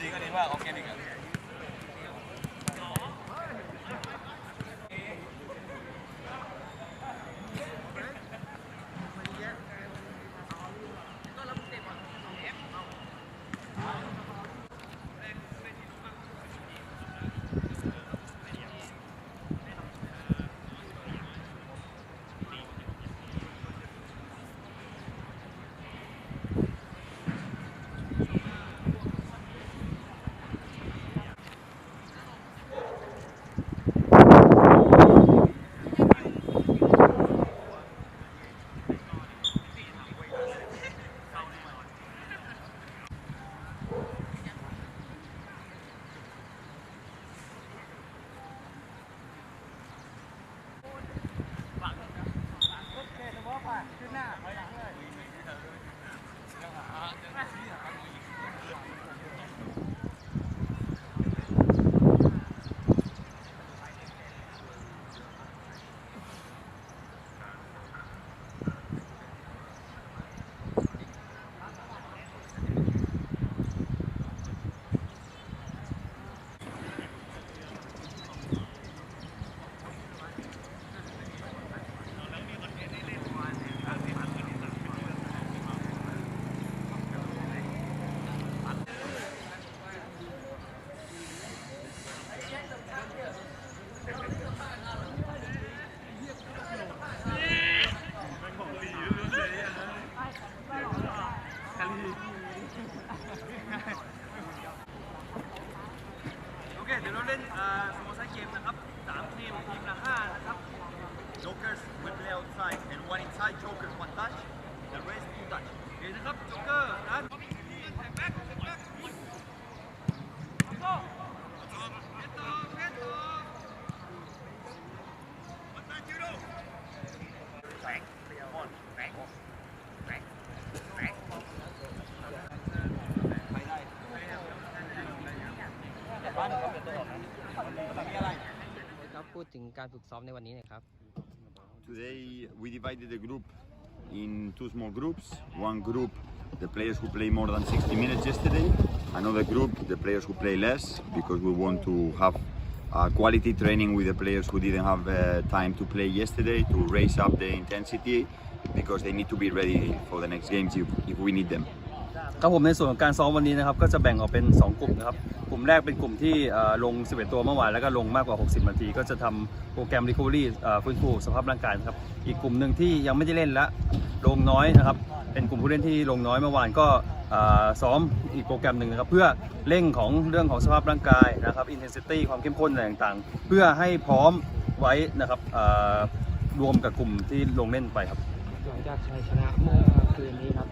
จริงก็ดีว่าออร์แกนิกอะ หน้าถอยหลังเลย side Jokers one touch, the rest two touch. โอเคนะครับโจ๊กเกอร์นัดครับพูดถึงการฝึกซ้อมในวันนี้นะครับ Today we divided the group in two small groups. One group, the players who play more than 60 minutes yesterday. Another group, the players who play less, because we want to have uh, quality training with the players who didn't have uh, time to play yesterday to raise up the intensity, because they need to be ready for the next games if, if we need them. ครับผมในส่วนของการซ้อมวันนี้นะครับก็จะแบ่งออกเป็น 2 กลุ่มนะครับกลุ่มแรกเป็นกลุ่มที่ลง 11 ตัวเมื่อวานแล้วก็ลงมากกว่า 60 นาที ก็จะทำโปรแกรม recovery ฟื้นฟูสภาพร่างกายครับอีกกลุ่มหนึ่งที่ยังไม่ได้เล่นและลงน้อยนะครับเป็นกลุ่มผู้เล่นที่ลงน้อยเมื่อวานก็ซ้อมอีกโปรแกรมหนึ่งนะครับเพื่อเร่งของเรื่องของสภาพร่างกายนะครับ intensity ความเข้มข้นอะไรต่างๆ เพื่อให้พร้อมไว้นะครับรวมกับกลุ่มที่ลงเล่นไปครับหลังจากชัยชนะเมื่อคืนนี้ครับ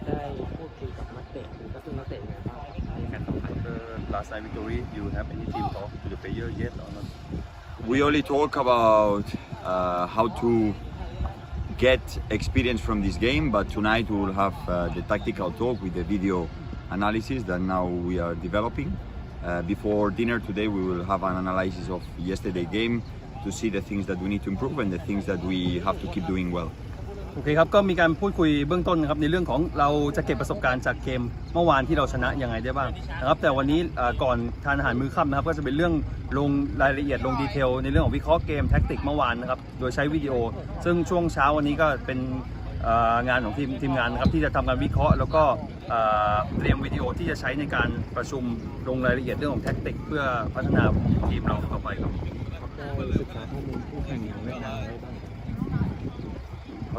last victory, you have any team talk to the player yet or not? We only talk about uh, how to get experience from this game, but tonight we will have uh, the tactical talk with the video analysis that now we are developing. Uh, before dinner today, we will have an analysis of yesterday game to see the things that we need to improve and the things that we have to keep doing well. โอเคครับ ก็มีการพูดคุยเบื้องต้นนะครับในเรื่องของเราจะเก็บประสบการณ์จากเกมเมื่อวานที่เราชนะยังไงได้บ้างนะครับแต่วันนี้ก่อนทานอาหารมื้อค่ำนะครับก็จะเป็นเรื่องลงรายละเอียดลงดีเทลในเรื่องของวิเคราะห์เกมแท็กติกเมื่อวานนะครับโดยใช้วิดีโอ ซึ่งช่วงเช้าวันนี้ก็เป็นงานของทีมทีมงานนะครับที่จะทำการวิเคราะห์ แล้วก็เตรียมวิดีโอที่จะใช้ในการประชุมลงรายละเอียดเรื่องของแท็กติก เพื่อพัฒนาทีมเราต่อไปครับได้ศึกษาข้อมูลคู่แข่งอย่างเวียดนาม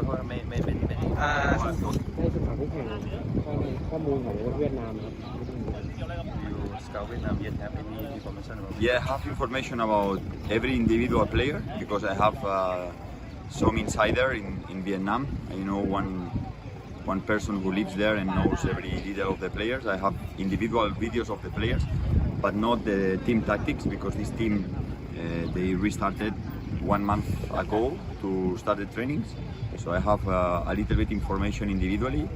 ไว้บ้าง ขอโทษนะไม่ไม่ไม่ไม่ได้ ได้ศึกษาคู่แข่งข้อมูลข้อมูลของเวียดนามครับ You scout Vietnam yet have any information about Yeah, I have information about every individual player because I have uh, some insider in, in Vietnam. I know one one person who lives there and knows every detail of the players. I have individual videos of the players, but not the team tactics because this team uh, they restarted one month ago to start the trainings. So I have uh, a little bit information individually,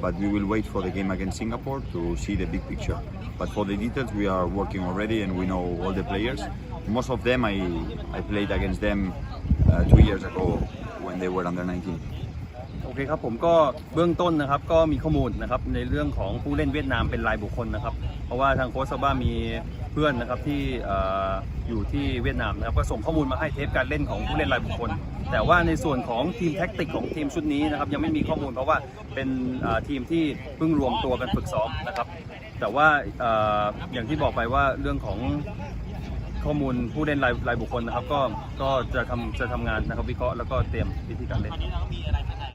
but we will wait for the game against Singapore to see the big picture. But for the details, we are working already and we know all the players. Most of them I, I played against them uh, two years ago when they were under 19. อเคครับผมก็เบื้องต้นนะครับก็มีข้อมูลนะครับในเรื่องของผู้เล่นเวียดนามเป็นรายบุคคลนะครับ เพราะว่าทางโค้ชซาบ้ามีเพื่อนนะครับที่ออยู่ที่เวียดนามนะครับก็ส่งข้อมูลมาให้เทปการเล่นของผู้เล่นรายบุคคล แต่ว่าในส่วนของทีมแท็กติกของทีมชุดนี้นะครับยังไม่มีข้อมูลเพราะว่าเป็นทีมที่เพิ่งรวมตัวกันฝึกซ้อมนะครับ แต่ว่าอออย่างที่บอกไปว่าเรื่องของข้อมูลผู้เล่นรายรายบุคคลนะครับ ก็ก็จะทำจะทำงานนะครับวิเคราะห์แล้วก็เตรียมวิธีการเล่น